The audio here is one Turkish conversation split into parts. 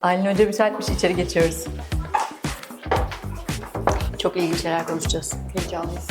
Aylin Hoca müsaitmiş içeri geçiyoruz. Çok ilginç şeyler konuşacağız. Heyecanlıyız.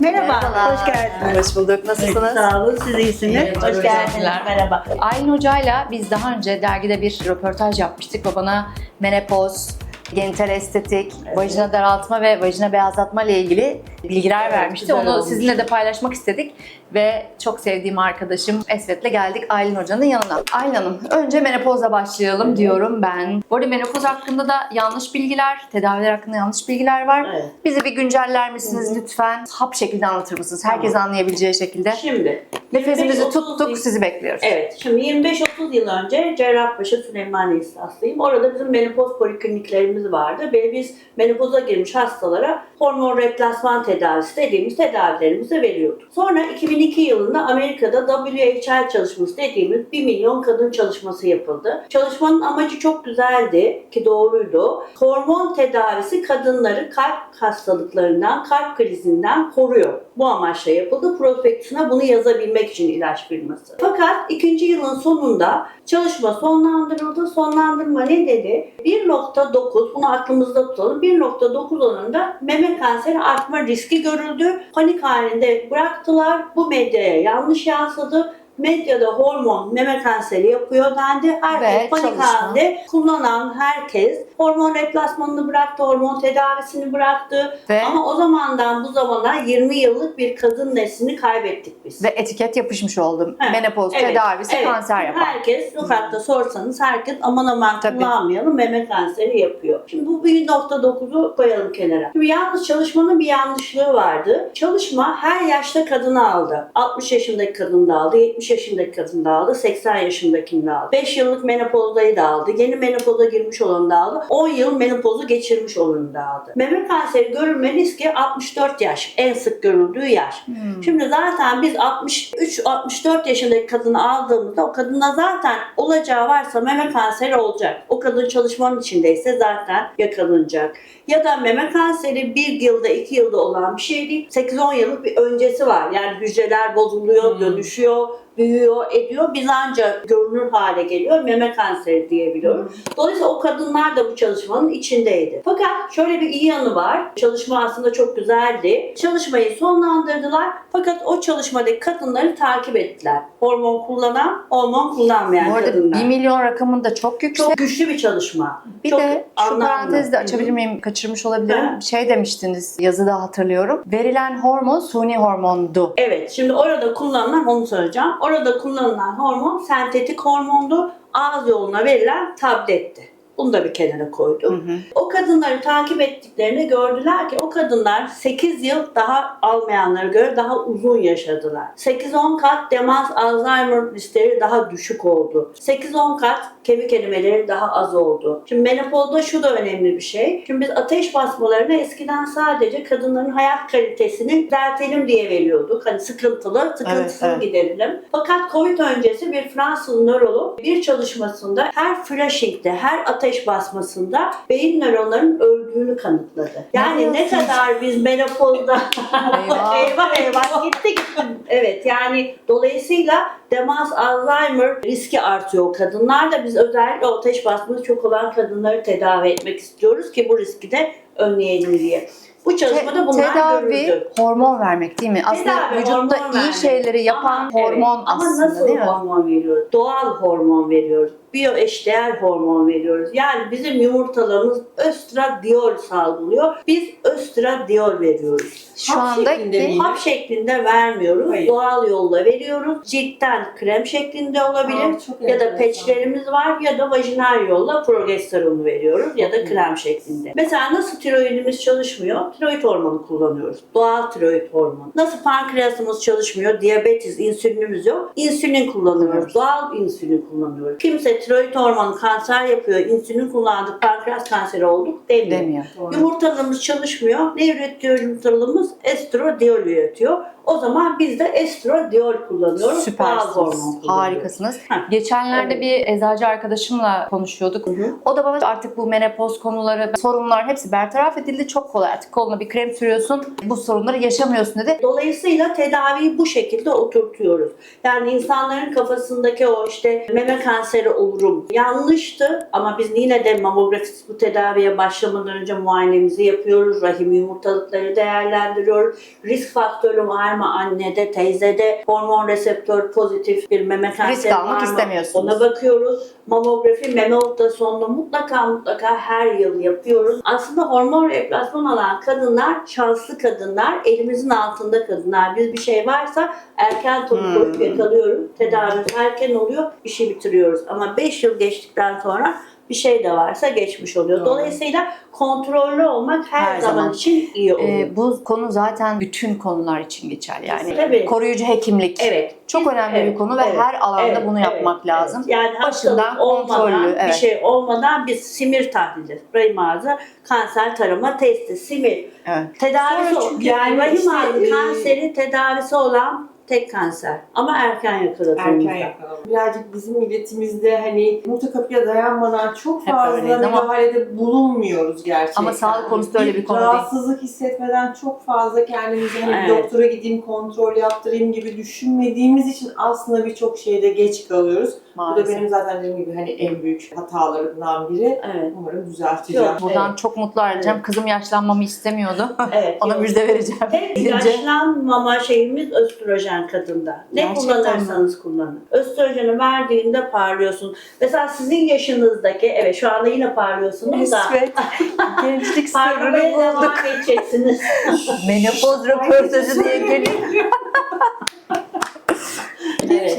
Merhaba, hoş geldiniz. Hoş bulduk. Nasılsınız? Sağ olun, siz iyisiniz. Evet, hoş geldiniz. Merhaba. Aylin Hoca'yla biz daha önce dergide bir röportaj yapmıştık ve bana menopoz, genital estetik, vajina daraltma ve vajina beyazlatma ile ilgili bilgiler Evet, vermişti. Onu olmuş. sizinle de paylaşmak istedik ve çok sevdiğim arkadaşım Esvet'le geldik Aylin Hoca'nın yanına. Aylin Hanım, önce menopozla başlayalım diyorum ben. Bu arada menopoz hakkında da yanlış bilgiler, tedaviler hakkında yanlış bilgiler var. Evet. Bizi bir günceller misiniz lütfen? Hap şekilde anlatır mısınız? Herkes anlayabileceği şekilde. Şimdi, Nefesimizi 25-30 tuttuk, sizi bekliyoruz. evet, şimdi 25-30 yıl önce Cerrahpaşa Süleymaniye hastayım. Orada bizim menopoz polikliniklerimiz vardı ve biz menopoza girmiş hastalara hormon replasman tedavisi dediğimiz tedavilerimizi veriyorduk. Sonra 2002 yılında Amerika'da WHI çalışması dediğimiz 1 milyon kadın çalışması yapıldı. Çalışmanın amacı çok güzeldi ki doğruydu. Hormon tedavisi kadınları kalp hastalıklarından, kalp krizinden koruyor. Bu amaçla yapıldı. Prospektüsüne bunu yazabilmek için ilaç firması. Fakat ikinci yılın sonunda çalışma sonlandırıldı. Sonlandırma ne dedi? 1.9 bunu aklımızda tutalım. 1.9 oranında meme kanseri artma riski görüldü. Panik halinde bıraktılar. Bu medyaya yanlış yansıdı. Medyada hormon meme kanseri yapıyor dendi. Herkes Ve panik çalışma. halinde kullanan herkes hormon replasmanını bıraktı, hormon tedavisini bıraktı. Ve, Ama o zamandan bu zamana 20 yıllık bir kadın neslini kaybettik biz. ve etiket yapışmış oldu. Ha, Menopoz evet, tedavisi evet. kanser yapar. Herkes sokakta sorsanız herkes aman aman Tabii. kullanmayalım meme kanseri yapıyor. Şimdi bu 1.9'u koyalım kenara. Şimdi yalnız çalışmanın bir yanlışlığı vardı. Çalışma her yaşta kadını aldı. 60 yaşındaki kadın da aldı, 70 yaşındaki kadın da aldı, 80 yaşındakini de aldı. 5 yıllık menopozdayı da aldı, yeni menopoza girmiş olan da aldı, 10 yıl menopozu geçirmiş olanı da aldı. Meme kanseri görülme riski 64 yaş, en sık görüldüğü yaş. Hmm. Şimdi zaten biz 63-64 yaşındaki kadını aldığımızda o kadına zaten olacağı varsa meme kanseri olacak. O kadın çalışmanın içindeyse zaten yakalanacak. Ya da meme kanseri bir yılda iki yılda olan bir şey değil. 8-10 yıllık bir öncesi var. Yani hücreler bozuluyor, Hmm. dönüşüyor, büyüyor, ediyor. Biz ancak görünür hale geliyor. Meme kanseri diyebiliyoruz. Dolayısıyla o kadınlar da bu çalışmanın içindeydi. Fakat şöyle bir iyi yanı var. Çalışma aslında çok güzeldi. Çalışmayı sonlandırdılar. Fakat o çalışmadaki kadınları takip ettiler. Hormon kullanan, hormon kullanmayan Bu arada kadınlar. 1 milyon rakamın da çok yüksek. Çok güçlü bir çalışma. bir çok de şu anlamlı. parantezi de açabilir miyim? Kaçırmış olabilirim. Ha. Şey demiştiniz yazıda hatırlıyorum. Verilen hormon suni hormondu. Evet, şimdi orada kullanılan onu söyleyeceğim. Orada kullanılan hormon sentetik hormondu. Ağız yoluna verilen tabletti. Bunu da bir kenara koydum. Hı hı. O kadınları takip ettiklerinde gördüler ki o kadınlar 8 yıl daha almayanlara göre daha uzun yaşadılar. 8-10 kat demans Alzheimer riskleri daha düşük oldu. 8-10 kat kemik erimeleri daha az oldu. Şimdi menopozda şu da önemli bir şey. Şimdi biz ateş basmalarını eskiden sadece kadınların hayat kalitesini düzeltelim diye veriyorduk. Hani sıkıntılı, sıkıntısını Evet, evet. giderelim. Fakat Covid öncesi bir Fransız nörolog bir çalışmasında her flashing'de, her ateş basmasında beyin nöronlarının öldüğünü kanıtladı. Yani ne kadar biz menopozda Eyvah. eyvah eyvah gitti gitti. Evet yani dolayısıyla demans Alzheimer riski artıyor kadınlarda. Biz özellikle o ateş basması çok olan kadınları tedavi etmek istiyoruz ki bu riski de önleyelim diye. Bu çalışmada bunlar tedavi görüldü. hormon vermek değil mi? Aslında Tedavi, vücutta hormon iyi vermek. şeyleri yapan Ama- hormon evet, Ama aslında nasıl değil mi? hormon veriyoruz? Doğal hormon veriyoruz. Biyoeşdeğer hormon veriyoruz. Yani bizim yumurtalarımız östradiol salgılıyor. Biz östradiol veriyoruz. Şu Hap andaki şeklinde mi? Hap şeklinde vermiyoruz. Hayır. Doğal yolla veriyoruz. Ciltten krem şeklinde olabilir. Aa, çok ya da peçlerimiz var ya da vajinal yolla progesteronu veriyoruz ya da krem şeklinde. Mesela nasıl tiroidimiz çalışmıyor? Tiroid hormonu kullanıyoruz. Doğal tiroid hormonu. Nasıl pankreasımız çalışmıyor? Diyabetes, insülinimiz yok. İnsülin kullanıyoruz. Doğal insülin kullanıyoruz. Kimse tiroid hormonu kanser yapıyor, insülin kullandık, pankreas kanseri olduk demiyor. demiyor. Yumurtalarımız çalışmıyor. Ne üretiyor yumurtalarımız? Estradiol üretiyor. O zaman biz de estradiol kullanıyoruz. Doğal hormon Süpersiniz. kullanıyoruz. Harikasınız. Heh. Geçenlerde Evet. bir eczacı arkadaşımla konuşuyorduk. Hı hı. O da bana artık bu menopoz konuları, sorunlar hepsi bertaraf edildi. Çok kolay artık koluna bir krem sürüyorsun. Bu sorunları yaşamıyorsun dedi. Dolayısıyla tedaviyi bu şekilde oturtuyoruz. Yani insanların kafasındaki o işte meme kanseri olurum yanlıştı ama biz yine de mamografist bu tedaviye başlamadan önce muayenemizi yapıyoruz. Rahim yumurtalıkları değerlendiriyoruz. Risk faktörü var mı annede, teyzede, hormon reseptör pozitif bir meme kanseri almak var mı? istemiyorsunuz. Ona bakıyoruz. Mamografi, meme ultrasonunu mutlaka mutlaka her yıl yapıyoruz. Aslında hormon replasman alan kadınlar şanslı kadınlar, elimizin altında kadınlar. Biz bir şey varsa erken koyup Hmm. yakalıyoruz. Tedavimiz erken oluyor, işi bitiriyoruz. Ama 5 yıl geçtikten sonra bir şey de varsa geçmiş oluyor. Doğru. Dolayısıyla kontrollü olmak her, Her zaman, zaman. için iyi oluyor. Ee, bu konu zaten bütün konular için geçerli. Yani Tabii. koruyucu hekimlik. evet. Çok önemli Evet, bir konu ve evet, her alanda evet, bunu evet, yapmak lazım. evet. Yani Başından hastalık olmadan, kontrollü, bir evet. şey olmadan biz simir tahlili, rahim ağzı kanser tarama testi, simir. Evet. Tedavisi Sonra çünkü Yani rahim ağzı kanseri tedavisi olan tek kanser. Ama erken yakaladığımızda. erken yakalama. Birazcık bizim milletimizde hani yumurta kapıya dayanmadan çok Hep fazla öyleyiz ama- müdahalede bulunmuyoruz gerçekten. Ama sağlık konusu da öyle bir konu değil. Rahatsızlık hissetmeden çok fazla kendimizi hani bir Evet. doktora gideyim, kontrol yaptırayım gibi düşünmediğimiz için aslında birçok şeyde geç kalıyoruz. Bu da Maalesef. benim zaten dediğim gibi hani en büyük hatalarımdan biri. Evet. Umarım düzelteceğim. Yok. Buradan Evet. çok mutlu ayrılacağım. Evet. Kızım yaşlanmamı istemiyordu. Evet. Ona müjde vereceğim. Tek Deyince- yaşlanmama şeyimiz östrojen kadında. Ne Gerçekten kullanırsanız kullanın. Östrojeni verdiğinde parlıyorsun. Mesela sizin yaşınızdaki, evet şu anda yine parlıyorsunuz da. Gençlik sırrını bulduk. edeceksiniz. Menopoz röportajı diye geliyor. evet.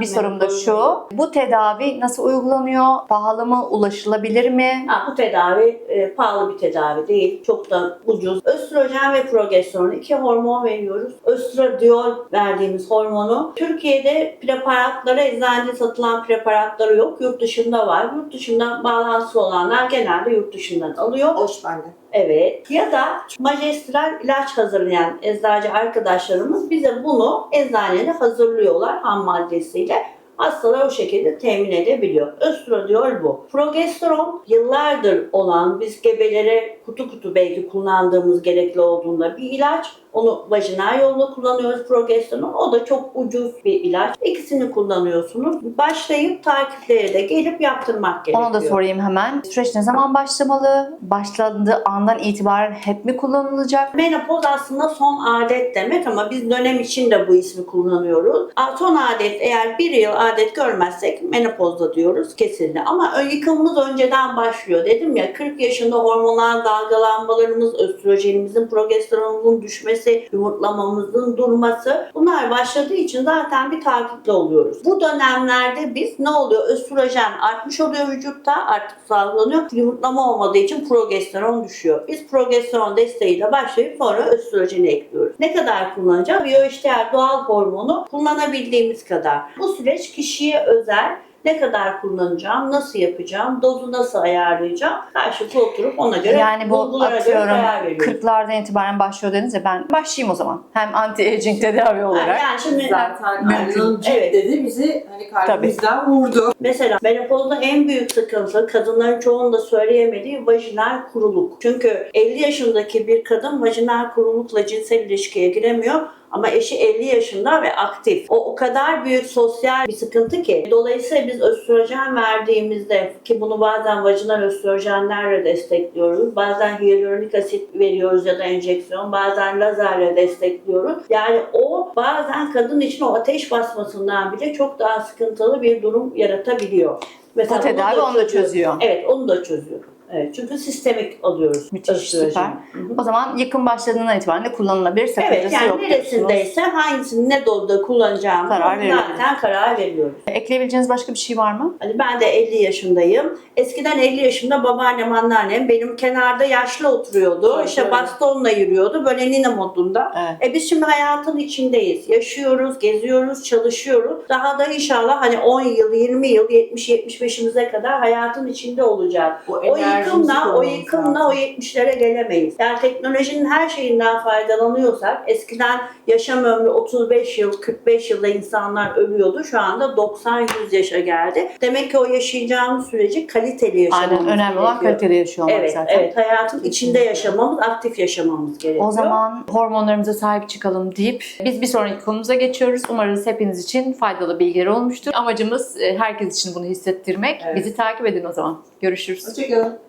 Bir sorum da şu. Bu tedavi nasıl uygulanıyor? Pahalı mı? Ulaşılabilir mi? Ha, bu tedavi e, pahalı bir tedavi değil. Çok da ucuz. Östrojen ve progesteron iki hormon veriyoruz. Östradiol verdiğimiz hormonu Türkiye'de preparatlara eczanede satılan preparatları yok. Yurt dışında var. Yurt dışından bağlantısı olanlar genelde yurt dışından alıyor. Hoş bende. Evet. Ya da majestral ilaç hazırlayan eczacı arkadaşlarımız bize bunu eczanede hazırlıyorlar ham maddesiyle. Hastalar o şekilde temin edebiliyor. Östradiol bu. Progesteron yıllardır olan biz gebelere kutu kutu belki kullandığımız gerekli olduğunda bir ilaç. Onu vajinal yolla kullanıyoruz progesteron. O da çok ucuz bir ilaç. İkisini kullanıyorsunuz. Başlayıp takipleri de gelip yaptırmak gerekiyor. Onu da sorayım hemen. Süreç ne zaman başlamalı? Başladığı andan itibaren hep mi kullanılacak? Menopoz aslında son adet demek ama biz dönem için de bu ismi kullanıyoruz. Son adet eğer bir yıl adet görmezsek menopozda diyoruz kesinlikle. Ama ö- yıkımımız önceden başlıyor. Dedim ya 40 yaşında hormonal dalgalanmalarımız, östrojenimizin, progesteronumuzun düşmesi, yumurtlamamızın durması bunlar başladığı için zaten bir takipte oluyoruz. Bu dönemlerde biz ne oluyor? Östrojen artmış oluyor vücutta artık salgılanıyor. Yumurtlama olmadığı için progesteron düşüyor. Biz progesteron desteğiyle başlayıp sonra östrojeni ekliyoruz. Ne kadar kullanacağız? Biyoişteğer doğal hormonu kullanabildiğimiz kadar. Bu süreç kişiye özel. Ne kadar kullanacağım, nasıl yapacağım, dozu nasıl ayarlayacağım? Karşılıklı oturup ona göre Yani bu bulgulara göre atıyorum karar veriyoruz. 40'lardan itibaren başlıyor dediniz ya ben başlayayım o zaman. Hem anti-aging tedavi olarak. Yani şimdi Zaten Mümkün. Evet. dedi bizi hani kalbimizden vurdu. Mesela menopozda en büyük sıkıntı kadınların çoğunun da söyleyemediği vajinal kuruluk. Çünkü 50 yaşındaki bir kadın vajinal kurulukla cinsel ilişkiye giremiyor. Ama eşi 50 yaşında ve aktif. O o kadar büyük sosyal bir sıkıntı ki. Dolayısıyla biz östrojen verdiğimizde ki bunu bazen vajinal östrojenlerle destekliyoruz. Bazen hyaluronik asit veriyoruz ya da enjeksiyon. Bazen lazerle destekliyoruz. Yani o bazen kadın için o ateş basmasından bile çok daha sıkıntılı bir durum yaratabiliyor. Mesela Bu tedavi onu da çözüyor. Evet onu da çözüyor. Evet, çünkü sistemik alıyoruz. Müthiş, süper. Hı hı. O zaman yakın başladığından itibaren de kullanılabilir. Sakıncası Evet yani yok neresindeyse hangisini ne dozda kullanacağımı Karar zaten karar veriyoruz. Ekleyebileceğiniz başka bir şey var mı? Hani ben de 50 yaşındayım. Eskiden 50 yaşında babaannem, anneannem benim kenarda yaşlı oturuyordu. Tabii, işte bastonla yürüyordu. Böyle nine modunda. Evet. E biz şimdi hayatın içindeyiz. Yaşıyoruz, geziyoruz, çalışıyoruz. Daha da inşallah hani 10 yıl, 20 yıl, 70-75'imize kadar hayatın içinde olacağız. O O enerji yıkımla, o yıkımla lazım. o 70'lere gelemeyiz. Yani teknolojinin her şeyinden faydalanıyorsak eskiden yaşam ömrü 35 yıl, 45 yılda insanlar ölüyordu. Şu anda 90-100 yaşa geldi. Demek ki o yaşayacağımız süreci kaliteli yaşamamız Aynen önemli olan gerekiyor. kaliteli yaşıyor olmak Evet, zaten. evet. Hayatın içinde yaşamamız, aktif yaşamamız gerekiyor. O zaman hormonlarımıza sahip çıkalım deyip biz bir sonraki konumuza geçiyoruz. Umarız hepiniz için faydalı bilgiler olmuştur. Amacımız e, herkes için bunu hissettirmek. Evet. Bizi takip edin o zaman. Görüşürüz. Hoşçakalın.